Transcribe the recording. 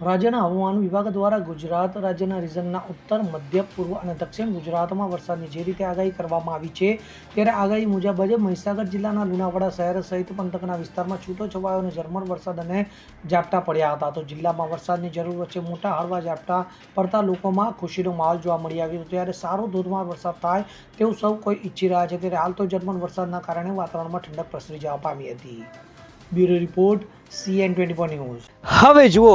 રાજ્યના હવામાન વિભાગ દ્વારા ગુજરાત રાજ્યના રિજનના ઉત્તર, મધ્ય, પૂર્વ અને દક્ષિણ ગુજરાતમાં વરસાદની જે રીતે આગાહી કરવામાં આવી છે, ત્યારે આગાહી મુજબ જ મહીસાગર જિલ્લાના લુણાવાડા શહેર સહિત પંથકના વિસ્તારમાં છૂટો છવાયો અને ઝરમર વરસાદ અને ઝાપટા પડ્યા હતા. તો જિલ્લામાં વરસાદની જરૂર વચ્ચે મોટા હળવા ઝાપટા પડતા લોકોમાં ખુશીનો માહોલ જોવા મળી આવ્યો. ત્યારે સારો ધોધમાર વરસાદ થાય તેવું સૌ કોઈ ઈચ્છી રહ્યા છે. ત્યારે હાલ તો ઝરમર વરસાદના કારણે વાતાવરણમાં ઠંડક પ્રસરી જવા પામી હતી. Bureau report CN twenty news. હવે જુઓ